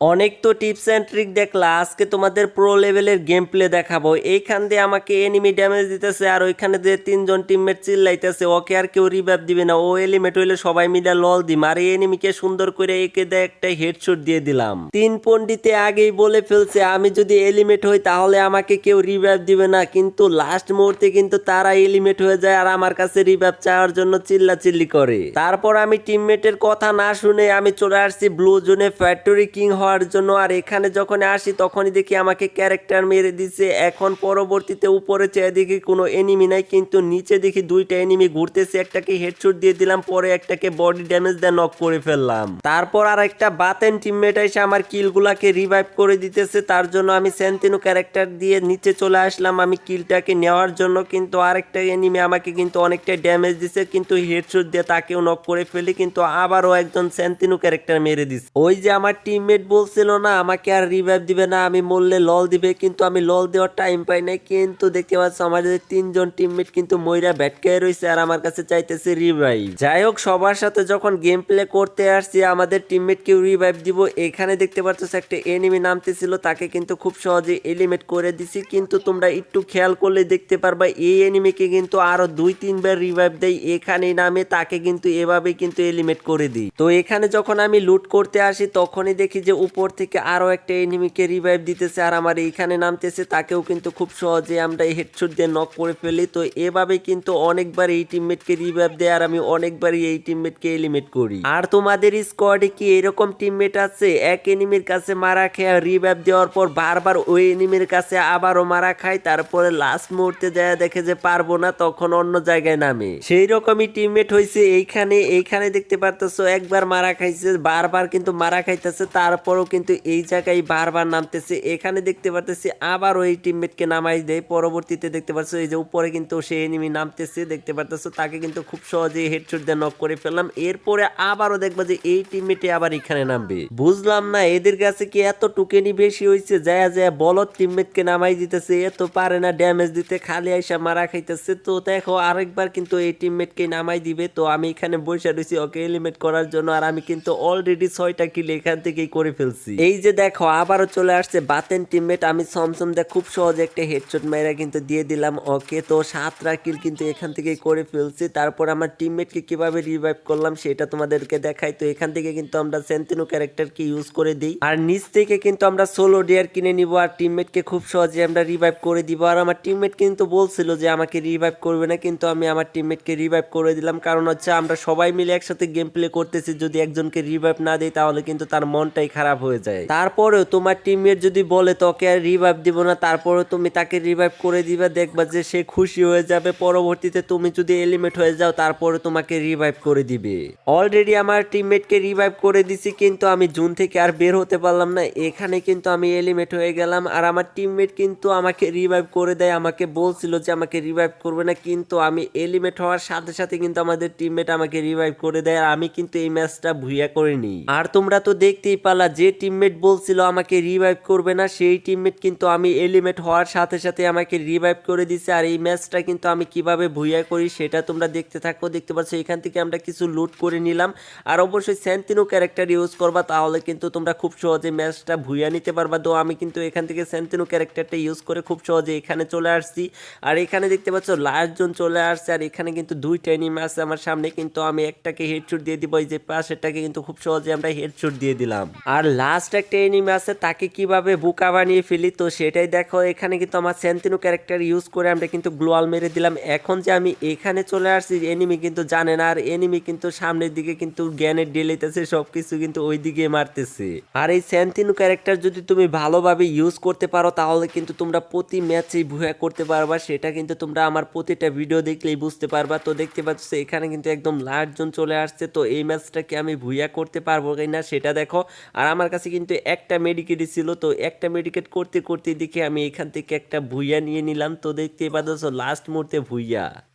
অনেক তো tips and trick দেখলা, আজকে তোমাদের প্রো লেভেলের গেম প্লে দেখাবো। এইখান দিয়ে আমাকে এনিমি ড্যামেজ দিতেছে আর ওইখানে দিয়ে তিনজন টিমমেট চিল্লাইতেছে, ওকে আর কেউ রিভাইভ দিবে না। ও এলিমেট হইলে সবাই মিলে লল দিম। আর এনিমিকে সুন্দর করে একে দেয় একটা হেডশট দিয়ে দিলাম। তিন পন্ডিতে আগেই বলে ফেলছে, আমি যদি এলিমেট হই তাহলে আমাকে কেউ রিভাইভ দিবে না। কিন্তু লাস্ট মুহূর্তে কিন্তু তারা এলিমেট হয়ে যায় আর আমার কাছে রিভাইভ চাওয়ার জন্য চিল্লা চিল্লি করে। তারপর আমি টিমমেটের কথা না শুনে আমি চলে আসছি ব্লু জোনে ফ্যাক্টরি কিং হওয়ার জন্য, আর এখানে যখন আসি তখনই দেখি আমাকে ক্যারেক্টার মেরে দিছে। এখন পরবর্তীতে উপরে চেয়ে দেখি কোনো এনিমি নাই, কিন্তু নিচে দেখি দুইটা এনিমি ঘুরতেছে, একটাকে হেডশট দিয়ে দিলাম, পরে একটাকে বডি ড্যামেজ দিয়ে নক করে ফেললাম। তারপর আর একটা বাতেন টিমমেট এসে আমার কিলগুলাকে রিভাইভ করে দিতেছে, তার জন্য আমি সেন্টিনো ক্যারেক্টার দিয়ে নিচে চলে আসলাম, আমি কিলটাকে নেওয়ার জন্য, কিন্তু আরেকটা এনিমি আমাকে কিন্তু অনেকটা ড্যামেজ দিছে, কিন্তু হেডশট দিয়ে তাকেও নক করে ফেলি, কিন্তু আবারও একজন সেন্টিনো ক্যারেক্টার মেরে দিছে। ওই যে আমার টিমমেট বলছিল না, আমাকে আর রিভাইভ দিবে না, আমি মরলে লল দিবে। কিন্তু আমি লল দেওয়ার টাইম পাই নাই। কিন্তু দেখতে পাচ্ছ, আমাদের তিনজন টিমমেট কিন্তু ময়রা ব্যাটকায় রয়েছে আর আমার কাছে চাইতেছে রিভাইভ যাই হোক, সবার সাথে যখন গেম প্লে করতে আসছি, আমাদের টিমমেট কেউ রিভাইভ দিব। এখানে দেখতে পাচ্ছ, একটা এনিমি নামতেছিল, তাকে কিন্তু খুব সহজে এলিমেট করে দিছি। কিন্তু তোমরা একটু খেয়াল করলে দেখতে পারবা, এই এনিমিকে কিন্তু আরও দুই, তিনবার রিভাইভ দেয় এখানে নামে, তাকে কিন্তু এভাবে কিন্তু এলিমেট করে দিই। তো এখানে যখন আমি লুট করতে আসি, তখনই দেখি যে উপর থেকে আরও একটা এনিমিকে রিভাইভ দিতেছে আর আমার এইখানে নামতেছে, তাকেও কিন্তু খুব সহজে আমরা এই হেডশট দিয়ে নক করে ফেলি। তো এভাবে কিন্তু অনেকবার এই টিমমেটকে রিভাইভ দেয় আর আমি অনেকবারই এই টিমমেটকে এলিমেট করি। আর তোমাদের স্কোয়াডে কি এরকম টিমমেট আছে? এক এনিমির কাছে মারা খেয়ে রিভাইভ দেওয়ার পর বারবার ওই এনিমির কাছে আবারও মারা খায়, তারপরে লাস্ট মুহূর্তে যায় দেখে যে পারব না, তখন অন্য জায়গায় নামে। সেই রকমই টিমমেট হয়েছে এইখানে এইখানে দেখতে পারতেছো একবার মারা খাইছে, বারবার কিন্তু মারা খাইতেছে তারপরও কিন্তু এই জায়গায় বারবার নামতেছে। এখানে দেখতে পারতেছি আবার ওই টিমমেটকে নামাই দেয়। পরবর্তীতে দেখতে পাচ্ছ এই যে উপরে কিন্তু সে এনিমি নামতেছে। দেখতে পারতেছো, তাকে কিন্তু খুব সহজেই হেডশট দিয়ে নক করে ফেললাম। এরপরে আবারও দেখবা যে এই টিমমেটে আবার এখানে নামবে। বুঝলাম না, এদের কাছে কি এত টুকেনি বেশি হয়েছে যায় যায় বলত টিমমেটকে নামাই দিতেছে এত পারে না ড্যামেজ দিতে, খালি আইসা মারা খাইতেছে। তো দেখো, আরেকবার কিন্তু এই টিমমেটকে নামাই দিবে। তো আমি এখানে বসে রয়েছি ওকে এলিমেট করার জন্য। আর আমি কিন্তু অলরেডি ছয়টা কিল এখান থেকেই করে ফেলছি। এই যে দেখো, আবারও চলে আসছে বাতেন টিমমেট আমি সমসম দিয়ে খুব সহজে একটা হেডশট মেরা কিন্তু দিয়ে দিলাম। ওকে তো সাতটা কিল কিন্তু এখান থেকে করে ফেলছি। তারপর আমার টিমমেটকে কীভাবে রিভাইভ করলাম সেটা তোমাদেরকে দেখাই। তো এখান থেকে কিন্তু আমরা সেন্টিনো ক্যারেক্টারকে ইউজ করে দিই। আর নিচ থেকে কিন্তু আমরা সোলো ডিয়ার কিনে নিব আর টিমমেটকে খুব সহজে আমরা রিভাইভ করে দিব। আর আমার টিমমেট কিন্তু বলছিল যে আমাকে রিভাইভ করবে না, কিন্তু আমি আমার টিমমেটকে রিভাইভ করে দিলাম। কারণ হচ্ছে আমরা সবাই মিলে একসাথে গেম প্লে করতেছি। যদি একজনকে রিভাইভ না দিই তাহলে কিন্তু তার মনটাই খারাপ হয়ে যায়। তারপরেও তোমার টিমমেট যদি বলে, তোকে আর রিভাইভ দিব না, তারপরেও তুমি তাকে রিভাইভ করে দিবে, দেখবা যে সে খুশি হয়ে যাবে। পরবর্তীতে তুমি যদি এলিমেট হয়ে যাও, তারপরে তোমাকে রিভাইভ করে দিবে। অলরেডি আমার টিমমেটকে রিভাইভ করে দিছি, কিন্তু আমি জুন থেকে আর বের হতে পারলাম না। এখানে কিন্তু আমি এলিমেট হয়ে গেলাম। আর আমার টিমমেট কিন্তু আমাকে রিভাইভ করে দেয়। আমাকে বলছিল যে আমাকে রিভাইভ করবে না, কিন্তু আমি এলিমেট হওয়ার সাথে সাথে কিন্তু আমাদের টিমমেট আমাকে রিভাইভ করে দেয়। আর আমি কিন্তু এই ম্যাচটা ভুইয়া করিনি। আর তোমরা তো দেখতেই পালা যে টিমমেট বলছিল আমাকে রিভাইভ করবে না, সেই টিমমেট কিন্তু আমি এলিমেট হওয়ার সাথে সাথে আমাকে রিভাইভ করে দিছে। আর এই ম্যাচটা কিন্তু আমি কীভাবে ভুইয়া করি সেটা তোমরা দেখতে থাকো। দেখতে পাচ্ছ, এখান থেকে আমরা কিছু লুট করে নিলাম। আর অবশ্যই স্যান্তিনো ক্যারেক্টার ইউজ করবা, তাহলে কিন্তু তোমরা খুব সহজে ম্যাচটা ভুইয়া নিতে পারবা। তো আমি কিন্তু এখান থেকে স্যান্তিনো ক্যারেক্টারটা ইউজ করে খুব সহজে এখানে চলে আসছি। আর এখানে দেখতে পাচ্ছ লাস্ট জন চলে আসছে। আর এখানে কিন্তু দুইটা এনিমি আছে আমার সামনে। কিন্তু আমি একটাকে হেডশট দিয়ে দিব, এই যে পাশেরটাকে কিন্তু খুব সহজে আমরা হেডশট দিয়ে দিলাম। আর লাস্ট একটা এনিমি আছে, তাকে কীভাবে বুকা বানিয়ে ফেলি, তো সেটাই দেখো। এখানে কিন্তু আমার স্যান্তিনো ক্যারেক্টার ইউজ করে আমরা কিন্তু গ্লোয়াল মেরে দিলাম। এখন যে আমি এখানে চলে আসছি এনিমি কিন্তু জানে না, আর এনিমি কিন্তু সামনের দিকে কিন্তু জ্ঞানের ডেলিতেছে সবকিছু কিন্তু ওই দিকে মারতেছে। আর এই স্যান্তিনো ক্যারেক্টার যদি তুমি ভালোভাবে ইউজ করতে পারো, তাহলে কিন্তু তোমরা প্রতি ম্যাচেই ভুয়া করতে পারবা, সেটা কিন্তু তোমরা আমার প্রতিটা ভিডিও দেখলেই বুঝতে পারবা। তো দেখতে পাচ্ছ, এখানে কিন্তু একদম লাস্ট জন চলে আসছে, তো এই ম্যাচটাকে আমি ভুয়া করতে পারব কিনা, সেটা দেখো। আর কাছে কিন্তু একটা মেডিকেটই ছিল, তো একটা মেডিকেট করতে করতে দেখে আমি এখান থেকে একটা ভুইয়া নিয়ে নিলাম। তো দেখতে পাচ্ছ লাস্ট মুহূর্তে ভুইয়া।